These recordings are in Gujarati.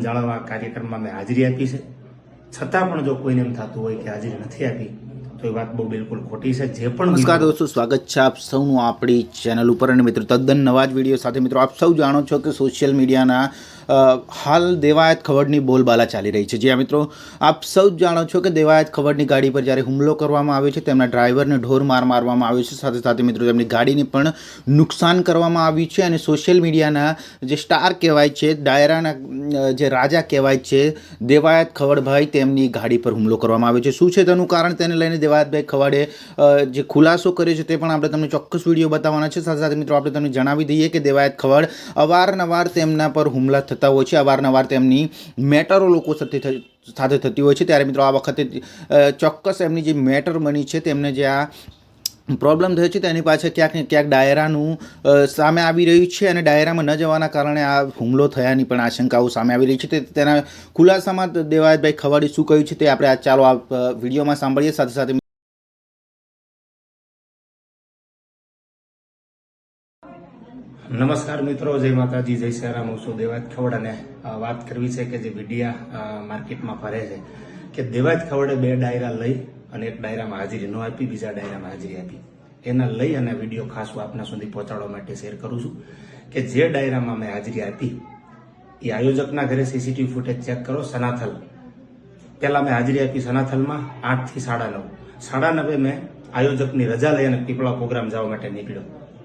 સંબંધ જાળવવા કાર્યક્રમમાં મેં હાજરી આપી છે. છતાં પણ જો કોઈને એમ થતું હોય કે હાજરી નથી આપી તો એ વાત બહુ બિલકુલ ખોટી છે. જે પણ નમસ્કાર દોસ્તો સ્વાગત છે આપ સૌનું આપણી ચેનલ ઉપર. અને મિત્રો તદ્દન નવા જ વીડિયો સાથે મિત્રો આપ સૌ જાણો છો કે સોશિયલ મીડિયાના હાલ દેવાયત ખવડની બોલબાલા ચાલી રહી છે. જ્યાં મિત્રો, આપ સૌ જાણો છો કે દેવાયત ખવડની ગાડી પર જ્યારે હુમલો કરવામાં આવે છે, તેમના ડ્રાઈવરને ઢોર માર મારવામાં આવ્યો છે. સાથે સાથે, મિત્રો, તેમની ગાડીને પણ નુકસાન કરવામાં આવ્યું છે અને સોશિયલ મીડિયાના જે સ્ટાર કહેવાય છે, ડાયરાના જે રાજા કહેવાય છે, દેવાયત ખવડભાઈ તેમની ગાડી પર હુમલો કરવામાં આવ્યો છે. શું છે તેનું કારણ? તેને લઈને દેવાયતભાઈ ખવડે જે ખુલાસો કર્યો છે તે પણ આપણે તમને ચોક્કસ વીડિયો બતાવવાના છે. સાથે સાથે, મિત્રો, આપણે તમને જણાવી દઈએ કે દેવાયત ખવડ અવારનવાર તેમના પર હુમલા થતા હોય છે. અવારનવાર તેમની મેટરો લોકો સાથે સાથે થતી હોય છે. ત્યારે મિત્રો આ વખતે ચોક્કસ એમની જે મેટર બની છે, તેમને જે આ પ્રોબ્લેમ થયો છે, તેની પાછળ ક્યાંક ક્યાંક ડાયરાનું સામે આવી રહ્યું છે અને ડાયરામાં ન જવાના કારણે આ હુમલો થયાની પણ આશંકાઓ સામે આવી રહી છે. તેના ખુલાસામાં દેવાયતભાઈ ખવાડી શું કહ્યું છે તે આપણે ચાલો આ વિડીયોમાં સાંભળીએ. સાથે સાથે નમસ્કાર મિત્રો, જય માતાજી, જય સિયારામ. હું છું દેવાજ ખવડ અને વાત કરવી છે કે જે મીડિયા માર્કેટમાં ફરે છે કે દેવાજ ખવડે બે ડાયરા લઈ અને એક ડાયરામાં હાજરી, ન આપી, બીજા ડાયરામાં હાજરી આપી. એના લઈ અને વીડિયો ખાસ હું આપના સુધી પહોંચાડવા માટે શેર કરું છું કે જે ડાયરામાં મેં હાજરી આપી, એ આયોજકના ઘરે સીસીટીવી ફૂટેજ ચેક કરો, સનાથલ. પહેલાં મેં હાજરી આપી સનાથલમાં આઠથી સાડા નવ. સાડા નવે મેં આયોજકની રજા લઈ અને પીપળા પ્રોગ્રામ જવા માટે નીકળ્યો.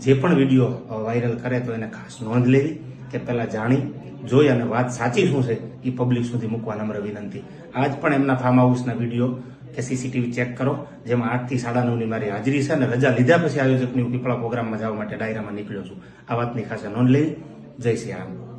જે પણ વીડિયો વાયરલ કરે તો એને ખાસ નોંધ લેવી કે પહેલાં જાણી, જોઈ અને વાત સાચી શું છે એ પબ્લિક સુધી મૂકવા નમ્ર વિનંતી. આજ પણ એમના ફાર્મ હાઉસના વીડિયો કે સીસીટીવી ચેક કરો, જેમાં આઠથી સાડા નવની મારી હાજરી છે અને રજા લીધા પછી આયોજકની હું પીપળા પ્રોગ્રામમાં જવા માટે ડાયરામાં નીકળ્યો છું. આ વાતની ખાસ નોંધ લેવી. જય શ્રી રામ.